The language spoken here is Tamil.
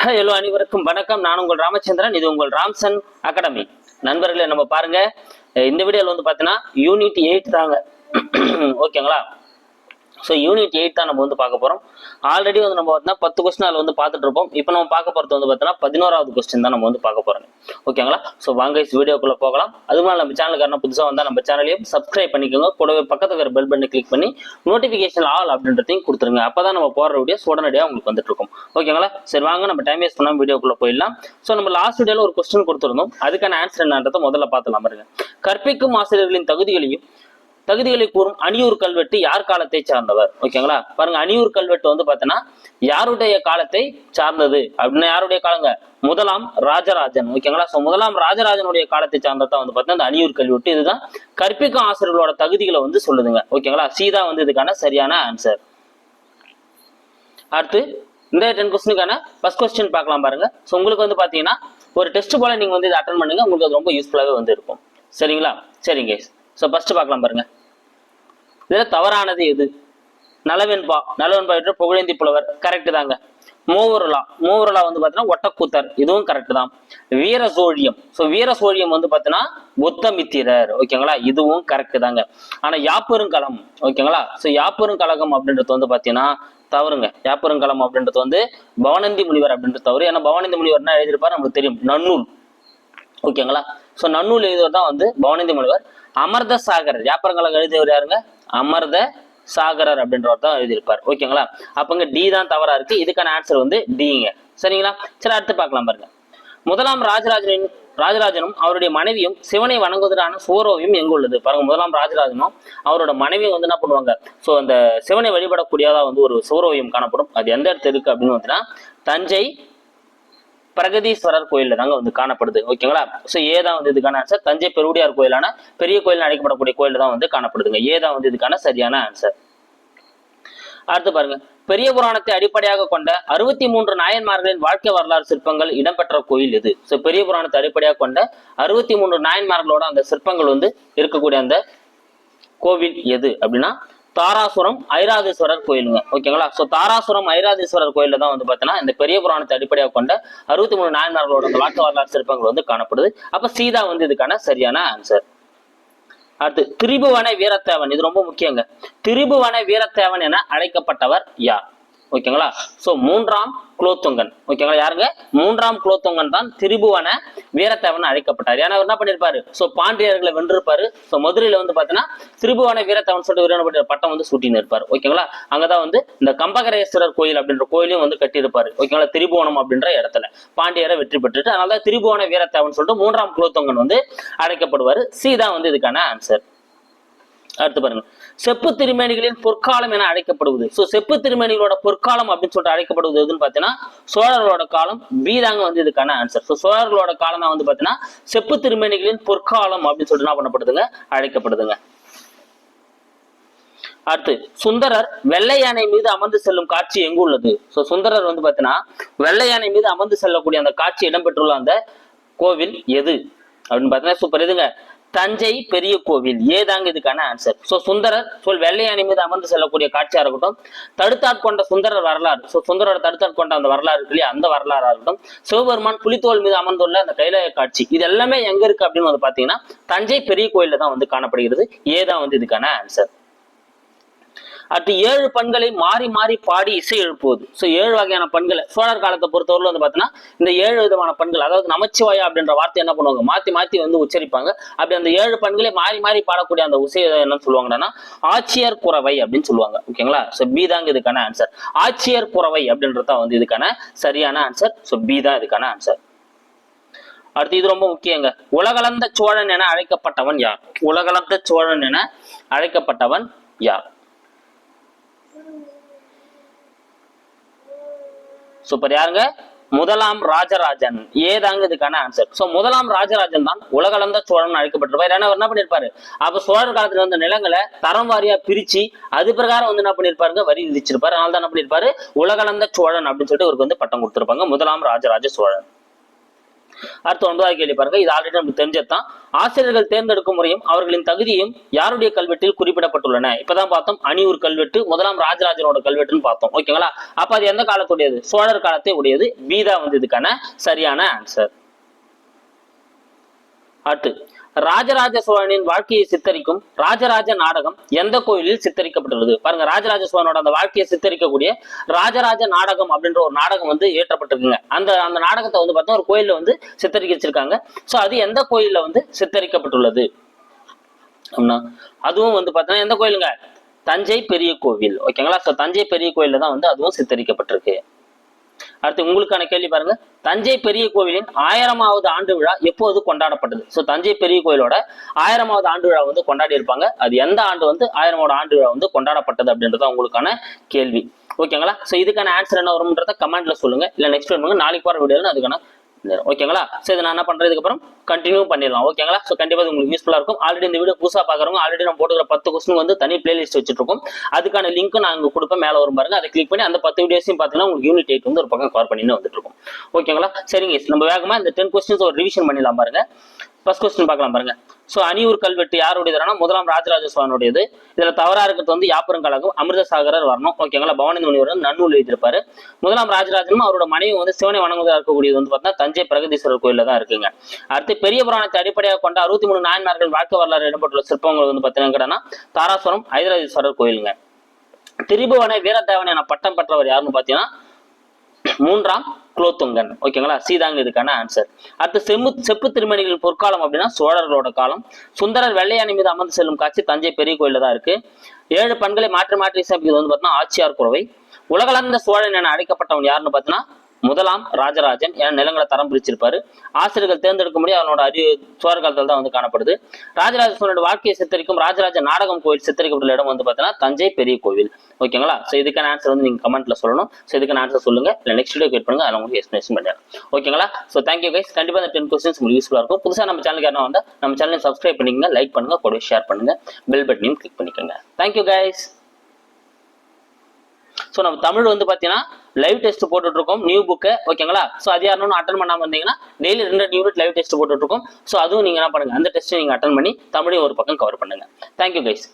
ஹலோ அனைவருக்கும் வணக்கம். நான் உங்கள் ராமச்சந்திரன் இது உங்கள் ராம்சன் அகாடமி. நண்பர்களே நம்ம பாருங்க. இந்த வீடியோவில் வந்து பார்த்தீங்கன்னா யூனிட் எயிட் தாங்க. ஓகேங்களா? ஸோ யூனிட் எயிட் தான் நம்ம வந்து பார்க்க போகிறோம் ஆல்ரெடி வந்து நம்ம பார்த்தீங்கன்னா பத்து கொஸ்டின் அதில் வந்து பார்த்துட்டு இருப்போம். இப்போ நம்ம பார்க்க போகிறது வந்து பார்த்தீங்கன்னா பதினோராவது கொஸ்டின் தான் நம்ம வந்து பார்க்க போகிறோம் ஓகேங்களா ஸோ வாங்க வீடியோக்குள்ளே போகலாம். அது மாதிரி நம்ம சேனலுக்கு புதுசாக வந்தால் நம்ம சேனலையும் சப்ஸ்கிரைப் பண்ணிக்கோங்க. கூடவே பக்கத்தில் இருக்கிற பெல் பட்டனை கிளிக் பண்ணி நோட்டிஃபிகேஷன் ஆல் அப்படின்றதையும் கொடுத்துருங்க. அப்போ தான் நம்ம போடுற வீடியோஸ் உடனடியாக உங்களுக்கு வந்துட்டு இருக்கும். ஓகேங்களா சரி வாங்க நம்ம டைம் வேஸ்ட் பண்ணாமல் வீடியோக்குள்ளே போயிடலாம். ஸோ நம்ம லாஸ்ட் வீடியோவில் ஒரு கொஸ்டின் கொடுத்துருந்தோம். அதுக்கான ஆன்சர் என்னன்றதை முதல்ல பார்த்துலாம் பாருங்க. கற்பிக்கும் ஆசிரியர்களின் தகுதிகளையும் தகுதிகளை கூறும் அணியூர் கல்வெட்டு யார் காலத்தை சார்ந்தவர்? ஓகேங்களா? பாருங்க அணியூர் கல்வெட்டு வந்து பார்த்தீங்கன்னா யாருடைய காலத்தை சார்ந்தது? அப்படின்னா யாருடைய காலங்க? முதலாம் ராஜராஜன். ஓகேங்களா? ஸோ முதலாம் ராஜராஜனுடைய காலத்தை சார்ந்ததான் வந்து பார்த்தீங்கன்னா அந்த அணியூர் கல்வெட்டு. இதுதான் கற்பிக்கும் ஆசிரியர்களோட தகுதிகளை வந்து சொல்லுதுங்க. ஓகேங்களா? சீதா வந்து இதுக்கான சரியான ஆன்சர் அடுத்து இந்த டென் கொஸ்டினுக்கான ஃபர்ஸ்ட் கொஸ்டின் பார்க்கலாம் பாருங்க. ஸோ உங்களுக்கு வந்து பார்த்தீங்கன்னா ஒரு டெஸ்ட் போல நீங்க வந்து இதை அட்டன் பண்ணுங்க. உங்களுக்கு அது ரொம்ப யூஸ்ஃபுல்லாகவே வந்து இருக்கும். சரிங்களா? சரிங்க ஸோ ஃபர்ஸ்ட் பார்க்கலாம் பாருங்க. இதுல தவறானது எது? நலவெண்பா நலவெண்பா என்ற புகழேந்தி புலவர். கரெக்ட் தாங்க. மூவருலா மூவருலா வந்து பார்த்தீங்கன்னா ஒட்டக்கூத்தர். இதுவும் கரெக்ட் தான். வீர சோழியம். ஸோ வீர சோழியம் வந்து பார்த்தீங்கன்னா புத்தமித்திரர் ஓகேங்களா? இதுவும் கரெக்ட் தாங்க. ஆனா யாப்பெருங்கலம். ஓகேங்களா? ஸோ யாப்பெருங்கழகம் அப்படின்றது வந்து பார்த்தீங்கன்னா தவறுங்க. யாப்பெருங்கலம் அப்படின்றது வந்து பவனந்தி முனிவர் அப்படின்றது தவறு. ஏன்னா பவனந்தி முனிவர் என்ன எழுதியிருப்பாரு நமக்கு தெரியும். நன்னூல். ஓகேங்களா? ஸோ நன்னூல் எழுதுவர் தான் வந்து பவனந்தி முனிவர். அமர்த சாகரர் எழுதியவர் யாருங்க? அமர்த சாகரர் அப்படின்றவர் தான் எழுதியிருப்பார். ஓகேங்களா அப்பங்க டி தான் தவறா இருக்கு. இதுக்கான ஆன்சர் வந்து டிங்க சரிங்களா? சரி அடுத்து பார்க்கலாம் பாருங்க. முதலாம் ராஜராஜனின் ராஜராஜனும் அவருடைய மனைவியும் சிவனை வணங்குவதற்கான சுவரோவியம் எங்கு உள்ளது? பாருங்க முதலாம் ராஜராஜனும் அவரோட மனைவியும் வந்து என்ன பண்ணுவாங்க? ஸோ அந்த சிவனை வழிபடக்கூடியதா வந்து ஒரு சுவரோவியம் காணப்படும். அது எந்த இடத்துல இருக்கு அப்படின்னு பார்த்தீங்கன்னா தஞ்சை பிரகதீஸ்வரர் கோயில்ல தாங்க வந்து காணப்படுது. ஓகேங்களா? ஸோ ஏதான் வந்து இதுக்கான ஆன்சர் தஞ்சை பெருவுடையார் கோயிலான பெரிய கோயில் அழைக்கப்படக்கூடிய கோயில் தான் வந்து காணப்படுதுங்க. ஏதான் வந்து இதுக்கான சரியான ஆன்சர் அடுத்து பாருங்க. பெரிய புராணத்தை அடிப்படையாக கொண்ட அறுபத்தி மூன்று நாயன்மார்களின் வாழ்க்கை வரலாறு சிற்பங்கள் இடம்பெற்ற கோயில் இது. ஸோ பெரிய புராணத்தை அடிப்படையாக கொண்ட அறுபத்தி மூன்று நாயன்மார்களோட அந்த சிற்பங்கள் வந்து இருக்கக்கூடிய அந்த கோவில் எது அப்படின்னா தாராசுரம் ஐராதீஸ்வரர் கோயிலுங்க. ஓகேங்களா? ஸோ தாராசுரம் ஐராதீஸ்வரர் கோயில்ல தான் வந்து பார்த்தீங்கன்னா இந்த பெரிய புராணத்தை அடிப்படையாக கொண்ட அறுபத்தி மூணு நாயன்மார்களோட அந்த வாழ்க்கை வரலாறு சிற்பங்கள் வந்து காணப்படுது. அப்ப சீதா வந்து இதுக்கான சரியான ஆன்சர் அடுத்து திரிபுவன வீரத்தேவன். இது ரொம்ப முக்கியங்க. திரிபுவன வீரத்தேவன் என அழைக்கப்பட்டவர் யார்? ஓகேங்களா? சோ மூன்றாம் குலோத்துங்கன். ஓகேங்களா யாருங்க? மூன்றாம் குலோத்துங்கன் தான் திரிபுவன வீரத்தேவன் அழைக்கப்பட்டார். ஏன்னா அவர் என்ன பண்ணிருப்பாரு? சோ பாண்டியர்களை வென்றிருப்பாரு. சோ மதுரையில வந்து பாத்தீங்கன்னா திருபுவன வீரத்தேவன் சொல்லிட்டு வீரப்பட்ட பட்டம் வந்து சூட்டின்னு இருப்பாரு. ஓகேங்களா அங்கதான் வந்து இந்த கம்பகரேஸ்வரர் கோயில் அப்படின்ற கோயிலையும் வந்து கட்டியிருப்பாரு. ஓகேங்களா திரிபுவனம் அப்படின்ற இடத்துல. பாண்டியரை வெற்றி பெற்றுட்டு அதனால திரிபுவன வீரத்தேவன் சொல்லிட்டு மூன்றாம் குலோத்தங்கன் வந்து அழைக்கப்படுவாரு. சீதா வந்து இதுக்கான ஆன்சர் அடுத்து பாருங்க. செப்பு திருமேனிகளின் பொற்காலம் என அழைக்கப்படுவது. ஸோ செப்பு திருமேனிகளோட பொற்காலம் அப்படின்னு சொல்லிட்டு அழைக்கப்படுவது எதுன்னு பார்த்தீங்கன்னா சோழர்களோட காலம் பி தாங்க வந்து இதுக்கான ஆன்சர் ஸோ சோழர்களோட காலம் தான் வந்து பார்த்தீங்கன்னா செப்பு திருமேனிகளின் பொற்காலம் அப்படின்னு சொல்லிட்டு என்ன பண்ணப்படுதுங்க? அழைக்கப்படுதுங்க. அடுத்து சுந்தரர் வெள்ளை யானை மீது அமர்ந்து செல்லும் காட்சி எங்கு உள்ளது? ஸோ சுந்தரர் வந்து பார்த்தீங்கன்னா வெள்ளை யானை மீது அமர்ந்து செல்லக்கூடிய அந்த காட்சி இடம்பெற்றுள்ள அந்த கோவில் எது? அப்படின்னு பார்த்தீங்கன்னா சூப்பர் எதுங்க தஞ்சை பெரிய கோவில். ஏதாங்க இதுக்கான ஆன்சர் ஸோ சுந்தரர் சொல் வெள்ளையானி மீது அமர்ந்து செல்லக்கூடிய காட்சியா இருக்கட்டும் தடுத்தாட்கொண்ட சுந்தரர் வரலாறு ஸோ சுந்தரோட தடுத்தாட்கொண்ட அந்த வரலாறு இருக்கு இல்லையா அந்த வரலாறா இருக்கட்டும் சிவபெருமான் புலித்தோல் மீது அமர்ந்துள்ள அந்த கைலாய காட்சி இது எல்லாமே எங்க இருக்கு அப்படின்னு வந்து பாத்தீங்கன்னா தஞ்சை பெரிய கோயில தான் வந்து காணப்படுகிறது. ஏதான் வந்து இதுக்கான ஆன்சர் அடுத்து ஏழு பண்களை மாறி மாறி பாடி இசை எழுப்புவது. ஸோ ஏழு வகையான பண்களை. சோழர் காலத்தை பொறுத்தவரை வந்து பார்த்தீங்கன்னா இந்த ஏழு விதமான பண்கள் அதாவது நமச்சிவாயா அப்படின்ற வார்த்தை என்ன பண்ணுவாங்க? மாற்றி மாற்றி வந்து உச்சரிப்பாங்க. அப்படி அந்த ஏழு பண்களை மாறி மாறி பாடக்கூடிய அந்த உசை என்ன சொல்லுவாங்கன்னா ஆட்சியர் குறவை அப்படின்னு சொல்லுவாங்க. ஓகேங்களா? ஸோ பி தாங்க இதுக்கான ஆன்சர் ஆட்சியர் குறவை அப்படின்றத வந்து இதுக்கான சரியான ஆன்சர் ஸோ பி தான் இதுக்கான ஆன்சர் அடுத்து இது ரொம்ப முக்கியங்க. உலகளந்த சோழன் என அழைக்கப்பட்டவன் யார்? உலகளந்த சோழன் என அழைக்கப்பட்டவன் யார்? சூப்பர் யாருங்க? முதலாம் ராஜராஜன். ஏதாங்க இதுக்கான ஆன்சர் சோ முதலாம் ராஜராஜன் தான் உலகளந்த சோழன் அழைக்கப்பட்டிருப்பார். ஏன்னா என்ன பண்ணிருப்பாரு அப்ப சோழர் காலத்துல வந்த நிலங்களை தரம் வாரியா பிரிச்சு அது பிரகாரம் வந்து என்ன பண்ணிருப்பாருங்க வரி விதிச்சிருப்பாரு. அதனால தான் என்ன பண்ணிருப்பாரு உலகளந்த சோழன் அப்படின்னு சொல்லிட்டு இவருக்கு வந்து பட்டம் கொடுத்திருப்பாங்க. முதலாம் ராஜராஜ சோழன். அடுத்து ஒன்பதாவது கேள்வி பாருங்க. இது ஆல்ரெடி நமக்கு தெரிஞ்சதுதான். ஆசிரியர்கள் தேர்ந்தெடுக்கும் முறையும் அவர்களின் தகுதியும் யாருடைய கல்வெட்டில் குறிப்பிடப்பட்டுள்ளன? இப்பதான் பார்த்தோம் அணியூர் கல்வெட்டு முதலாம் ராஜராஜனோட கல்வெட்டுன்னு பார்த்தோம். ஓகேங்களா? அப்ப அது எந்த காலத்துடையது? சோழர் காலத்தை உடையது. பீதா வந்து இதுக்கான சரியான ஆன்சர் அடுத்து ராஜராஜ சோழனின் வாழ்க்கையை சித்தரிக்கும் ராஜராஜ நாடகம் எந்த கோயிலில் சித்தரிக்கப்பட்டுள்ளது? பாருங்க ராஜராஜ சோழனோட அந்த வாழ்க்கையை சித்தரிக்கக்கூடிய ராஜராஜ நாடகம் அப்படின்ற ஒரு நாடகம் வந்து ஏற்றப்பட்டிருக்குங்க அந்த அந்த நாடகத்தை வந்து பார்த்தா ஒரு கோயில்ல வந்து சித்தரிக்க வச்சிருக்காங்க. சோ அது எந்த கோயில்ல வந்து சித்தரிக்கப்பட்டுள்ளது? அப்படின்னா அதுவும் வந்து பார்த்தோன்னா எந்த கோயிலுங்க? தஞ்சை பெரிய கோவில். ஓகேங்களா? ஸோ தஞ்சை பெரிய கோயிலில் தான் வந்து அதுவும் சித்தரிக்கப்பட்டிருக்கு. அடுத்து உங்களுக்கான கேள்வி பாருங்க. தஞ்சை பெரிய கோவிலின் ஆயிரமாவது ஆண்டு விழா எப்போது கொண்டாடப்பட்டது? ஸோ தஞ்சை பெரிய கோயிலோட ஆயிரமாவது ஆண்டு விழா வந்து கொண்டாடி இருப்பாங்க. அது எந்த ஆண்டு வந்து ஆயிரமாவது ஆண்டு விழா வந்து கொண்டாடப்பட்டது அப்படின்றது உங்களுக்கான கேள்வி. ஓகேங்களா ஸோ இதுக்கான ஆன்சர் என்ன வரும்ன்றத கமெண்ட்ல சொல்லுங்க. இல்லை நெக்ஸ்ட் வேணுங்க நாளைக்கு வர வீடியோல அதுக்கான ஓகேங்களா? சரி இது நான் என்ன பண்றேன்? இதுக்கப்புறம் கண்டினியூ பண்ணிடலாம் ஓகேங்களா ஸோ கண்டிப்பாக உங்களுக்கு யூஸ்ஃபுல்லாக இருக்கும். ஆல்ரெடி இந்த வீடியோ புதுசாக பார்க்குறவங்க ஆல்ரெடி நம்ம போட்டுக்கிற பத்து கொஸ்டின் வந்து தனி பிளேலிஸ்ட் வச்சுருக்கோம் அதுக்கான லிங்க் நான் அங்கே கொடுப்பேன் மேலே வரும் பாருங்க. அதை கிளிக் பண்ணி அந்த பத்து வீடியோஸையும் பார்த்தீங்கன்னா உங்களுக்கு யூனிட் எயிட் வந்து ஒரு பக்கம் கவர் பண்ணி வந்துட்டு இருக்கும் ஓகேங்களா சரிங்க நம்ம வேகமாக இந்த டென் கொஸ்டின்ஸ் ஒரு ரிவிஷன் பண்ணிடலாம் பாருங்க. ஃபர்ஸ்ட் கொஸ்டின் பார்க்கலாம் பாருங்க. ஸோ அணியூர் கல்வெட்டு யாருடையதுனா முதலாம் ராஜராஜ சோழனுடையது இதுல தவறா இருக்கிறது வந்து யாப்பருங்கழகம் அமிர்தசாகரர் வரணும். ஓகேங்களா பவானி முனிவர் வந்து நன்னூல் எழுதியிருப்பாரு. முதலாம் ராஜராஜனும் அவரோட மனைவி வந்து சிவனை வணங்குவதாக இருக்கக்கூடியது வந்து பார்த்தீங்கன்னா தஞ்சை பிரகதீஸ்வரர் கோயிலில் தான் இருக்குங்க. அடுத்து பெரிய புராணத்தை அடிப்படையாக கொண்ட அறுபத்தி மூணு நாயன்மார்கள் வாழ்க்கை வரலாறு இடம்பெற்றுள்ள சிற்பங்கள் வந்து பார்த்தீங்கன்னா தாராசுரம் ஐதராஜேஸ்வரர் கோயிலுங்க. திரிபுவன வீரதேவன் என பட்டம் பெற்றவர் யாருன்னு பார்த்தீங்கன்னா மூன்றாம் குலோத்துங்கன். ஓகேங்களா? சீதாங்க இதுக்கான ஆன்சர் அடுத்து செம்மு செப்பு திருமணிகளின் பொற்காலம் அப்படின்னா சோழர்களோட காலம். சுந்தரர் வெள்ளையானை மீது அமர்ந்து செல்லும் காட்சி தஞ்சை பெரிய கோயில தான் இருக்கு. ஏழு பண்களை மாற்றி மாற்றி இசைப்பிக்கிறது வந்து பார்த்தீங்கன்னா ஆட்சியார் குறவை உலகளந்த சோழன் என அழைக்கப்பட்டவன் யாருன்னு பார்த்தீங்கன்னா முதலாம் ராஜராஜன் என நிலங்களை தரம் பிரிச்சிருப்பாரு. ஆசிரியர்கள் தேர்ந்தெடுக்க முடியும் அவனோட அறிவு சோழ காலத்தில் தான் வந்து காணப்படுது. ராஜராஜ சோழனோட வாழ்க்கையை சித்தரிக்கும் ராஜராஜ நாடகம் கோயில் சித்தரிக்கப்பட்டுள்ள இடம் வந்து பார்த்தீங்கன்னா தஞ்சை பெரிய கோவில். ஓகேங்களா? ஸோ இதுக்கான ஆன்சர் வந்து நீங்கள் கமெண்ட்ல சொல்லணும். ஸோ இதுக்கான ஆன்சர் சொல்லுங்க. இல்லை நெக்ஸ்ட் வீடியோ கேட் பண்ணுங்க. அதில் உங்களுக்கு எக்ஸ்பிளேஷன் பண்ணுறேன் ஓகேங்களா? ஸோ தேங்க்யூ கைஸ் கண்டிப்பாக இந்த டென் கொஸ்டின்ஸ் உங்களுக்கு யூஸ்ஃபுல்லாக இருக்கும். புதுசாக நம்ம சேனலுக்கு யாரும் வந்தால் நம்ம சேனலை சப்ஸ்கிரைப் பண்ணிக்கங்க லைக் பண்ணுங்க கூட ஷேர் பண்ணுங்க. பெல் பட்டனையும் கிளிக் பண்ணிக்கோங்க. தேங்க்யூ கைஸ் ஸோ நம்ம தமிழ் வந்து பார்த்தீங்கன்னா லைவ் டெஸ்ட் போட்டுட்டு இருக்கோம் நியூ புக்கு ஓகேங்களா ஸோ அது யாரும் அட்டன் பண்ணாமல் இருந்தீங்கன்னா டெய்லி ரெண்டு யூனிட் லைவ் டெஸ்ட் போட்டுட்ருக்கோம். ஸோ அதுவும் நீங்கள் என்ன பண்ணுங்க அந்த டெஸ்ட்டை நீங்கள் அட்டன் பண்ணி தமிழையும் ஒரு பக்கம் கவர் பண்ணுங்க. Thank you guys